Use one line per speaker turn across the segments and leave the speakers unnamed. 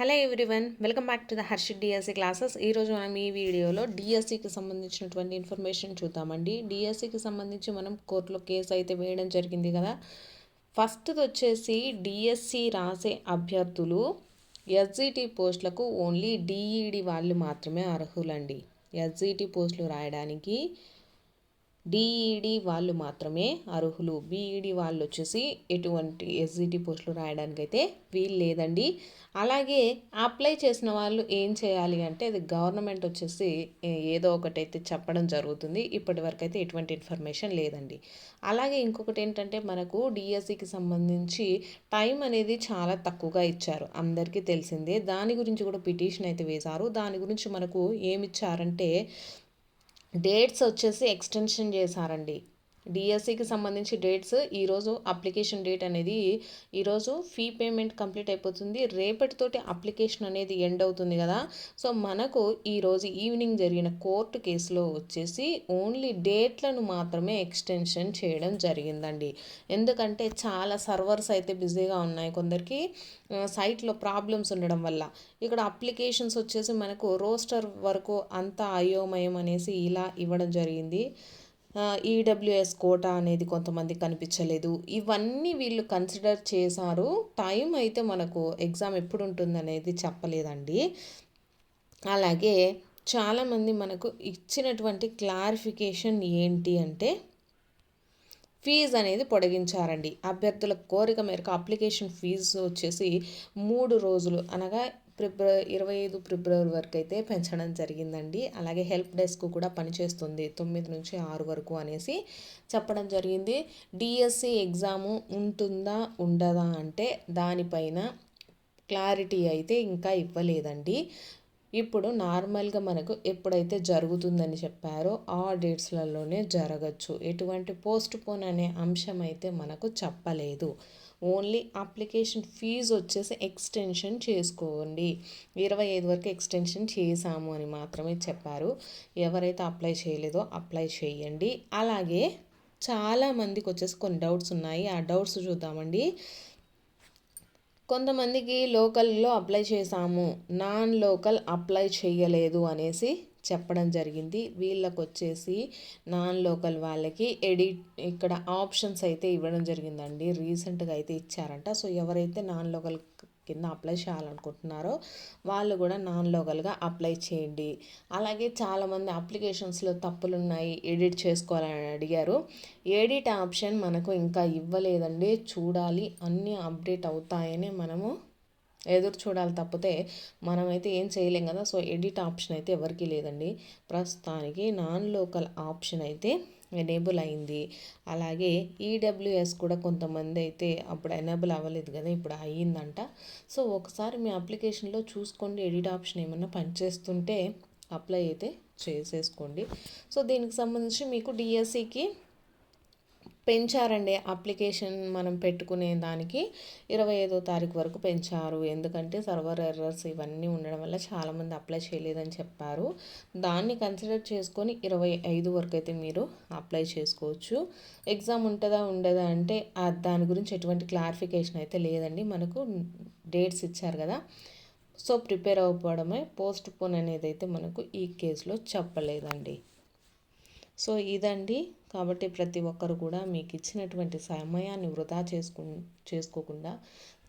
Hello everyone welcome back to the Harshit DSC classes. ఈరోజు మనం ఈ వీడియోలో డిఎస్సికి సంబంధించినటువంటి ఇన్ఫర్మేషన్ చూద్దామండి. డిఎస్సికి సంబంధించి మనం కోర్టులో కేసు అయితే వేయడం జరిగింది కదా. ఫస్ట్ వచ్చేసి డిఎస్సి రాసే అభ్యర్థులు ఎస్జిటి పోస్టులకు ఓన్లీ డిఈడి వాళ్ళు మాత్రమే అర్హులండి. ఎస్జిటి పోస్టులు రాయడానికి డిఈడి వాళ్ళు మాత్రమే అర్హులు. బీఈడి వాళ్ళు వచ్చేసి ఎటువంటి ఎస్జిటి పోస్టులు రాయడానికి అయితే వీలు లేదండి. అలాగే అప్లై చేసిన వాళ్ళు ఏం చేయాలి అంటే అది గవర్నమెంట్ వచ్చేసి ఏదో ఒకటైతే చెప్పడం జరుగుతుంది. ఇప్పటి వరకు అయితే ఎటువంటి ఇన్ఫర్మేషన్ లేదండి. అలాగే ఇంకొకటి ఏంటంటే మనకు డిఎస్సికి సంబంధించి టైం అనేది చాలా తక్కువగా ఇచ్చారు. అందరికీ తెలిసిందే. దాని గురించి కూడా పిటిషన్ అయితే వేశారు. దాని గురించి మనకు ఏమి ఇచ్చారంటే డేట్స్ వచ్చేసి ఎక్స్టెన్షన్ చేశారండి. డిఎస్సికి సంబంధించి డేట్స్ ఈరోజు అప్లికేషన్ డేట్ అనేది ఈరోజు ఫీ పేమెంట్ కంప్లీట్ అయిపోతుంది. రేపటితోటి అప్లికేషన్ అనేది ఎండ్ అవుతుంది కదా. సో మనకు ఈరోజు ఈవినింగ్ జరిగిన కోర్టు కేసులో వచ్చేసి ఓన్లీ డేట్లను మాత్రమే ఎక్స్టెన్షన్ చేయడం జరిగిందండి. ఎందుకంటే చాలా సర్వర్స్ అయితే బిజీగా ఉన్నాయి కొందరికి. సైట్లో ప్రాబ్లమ్స్ ఉండడం వల్ల. ఇక్కడ అప్లికేషన్స్ వచ్చేసి మనకు రోస్టర్ వరకు అంతా అయోమయం అనేసి ఇలా ఇవ్వడం జరిగింది. ఈడబ్ల్యూఎస్ కోటా అనేది కొంతమంది కనిపించలేదు. ఇవన్నీ వీళ్ళు కన్సిడర్ చేశారు. టైం అయితే మనకు ఎగ్జామ్ ఎప్పుడు ఉంటుంది అనేది చెప్పలేదండి. అలాగే చాలామంది మనకు ఇచ్చినటువంటి క్లారిఫికేషన్ ఏంటి అంటే ఫీజు అనేది పొడిగించారండి. అభ్యర్థుల కోరిక మేరకు అప్లికేషన్ ఫీజు వచ్చేసి మూడు రోజులు అనగా ఫిబ్రవరి ఇరవై ఐదు ఫిబ్రవరి వరకు అయితే పెంచడం జరిగిందండి. అలాగే హెల్ప్ డెస్క్ కూడా పనిచేస్తుంది తొమ్మిది నుంచి ఆరు వరకు అనేసి చెప్పడం జరిగింది. డిఎస్సి ఎగ్జాము ఉంటుందా ఉండదా అంటే దానిపైన క్లారిటీ అయితే ఇంకా ఇవ్వలేదండి. ఇప్పుడు నార్మల్గా మనకు ఎప్పుడైతే జరుగుతుందని చెప్పారో ఆ డేట్స్లలోనే జరగచ్చు. ఎటువంటి పోస్ట్ పోన్ అనే అంశం అయితే మనకు చెప్పలేదు. ఓన్లీ అప్లికేషన్ ఫీజు వచ్చేసి ఎక్స్టెన్షన్ చేసుకోండి. ఇరవై ఐదు వరకు ఎక్స్టెన్షన్ చేసాము అని మాత్రమే చెప్పారు. ఎవరైతే అప్లై చేయలేదో అప్లై చేయండి. అలాగే చాలామందికి వచ్చేసి కొన్ని డౌట్స్ ఉన్నాయి. ఆ డౌట్స్ చూద్దామండి. కొంతమందికి లోకల్లో అప్లై చేసాము నాన్ లోకల్ అప్లై చేయలేదు అనేసి చెప్పడం జరిగింది. వీళ్ళకి వచ్చేసి నాన్ లోకల్ వాళ్ళకి ఎడిట్ ఇక్కడ ఆప్షన్స్ అయితే ఇవ్వడం జరిగిందండి. రీసెంట్గా అయితే ఇచ్చారంట. సో ఎవరైతే నాన్ లోకల్ కింద అప్లై చేయాలనుకుంటున్నారో వాళ్ళు కూడా నాన్ లోకల్గా అప్లై చేయండి. అలాగే చాలామంది అప్లికేషన్స్లో తప్పులు ఉన్నాయి ఎడిట్ చేసుకోవాలని అడిగారు. ఎడిట్ ఆప్షన్ మనకు ఇంకా ఇవ్వలేదండి. చూడాలి అన్నీ అప్డేట్ అవుతాయని మనము ఎదురు చూడాలి తప్పితే మనమైతే ఏం చేయలేం కదా. సో ఎడిట్ ఆప్షన్ అయితే ఎవరికీ లేదండి. ప్రస్తుతానికి నాన్ లోకల్ ఆప్షన్ అయితే ఎనేబుల్ అయింది. అలాగే ఈడబ్ల్యూఎస్ కూడా కొంతమంది అయితే అప్పుడు ఎనేబుల్ అవ్వలేదు కదా ఇప్పుడు అయ్యిందంట. సో ఒకసారి మీ అప్లికేషన్లో చూసుకోండి. ఎడిట్ ఆప్షన్ ఏమన్నా పనిచేస్తుంటే అప్లై అయితే చేసేసుకోండి. సో దీనికి సంబంధించి మీకు డిఎస్సికి పెంచారండి అప్లికేషన్ మనం పెట్టుకునే దానికి. ఇరవై ఐదో తారీఖు వరకు పెంచారు. ఎందుకంటే సర్వర్ ఎర్రర్స్ ఇవన్నీ ఉండడం వల్ల చాలామంది అప్లై చేయలేదని చెప్పారు. దాన్ని కన్సిడర్ చేసుకొని ఇరవై ఐదు వరకు అయితే మీరు అప్లై చేసుకోవచ్చు. ఎగ్జామ్ ఉంటుందా ఉండదా అంటే దాని గురించి ఎటువంటి క్లారిఫికేషన్ అయితే లేదండి. మనకు డేట్స్ ఇచ్చారు కదా. సో ప్రిపేర్ అవ్వడమే పోస్ట్ పోన్ అనేది అయితే మనకు ఈ కేసులో చెప్పలేదండి. సో ఇదండి. కాబట్టి ప్రతి ఒక్కరు కూడా మీకు ఇచ్చినటువంటి సమయాన్ని వృధా చేసుకు చేసుకోకుండా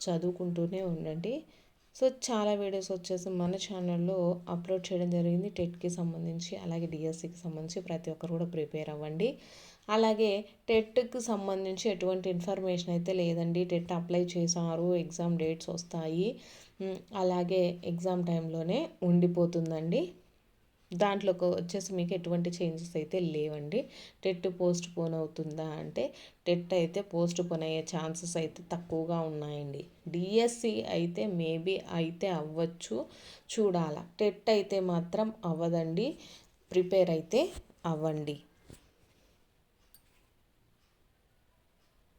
చదువుకుంటూనే ఉండండి. సో చాలా వీడియోస్ వచ్చేసి మన ఛానల్లో అప్లోడ్ చేయడం జరిగింది. టెట్కి సంబంధించి అలాగే డిఎస్సికి సంబంధించి ప్రతి ఒక్కరు కూడా ప్రిపేర్ అవ్వండి. అలాగే టెట్కి సంబంధించి ఎటువంటి ఇన్ఫర్మేషన్ అయితే లేదండి. టెట్ అప్లై చేశారు ఎగ్జామ్ డేట్స్ వస్తాయి. అలాగే ఎగ్జామ్ టైంలోనే ఉండిపోతుందండి. దాంట్లోకి వచ్చేసి మీకు ఎటువంటి చేంజెస్ అయితే లేవండి. టెట్ పోస్ట్ పోన్ అవుతుందా అంటే టెట్ అయితే పోస్ట్ పోన్ అయ్యే ఛాన్సెస్ అయితే తక్కువగా ఉన్నాయండి. డిఎస్సి అయితే మేబీ అయితే అవ్వచ్చు. చూడాల. టెట్ అయితే మాత్రం అవ్వదండి. ప్రిపేర్ అయితే అవ్వండి.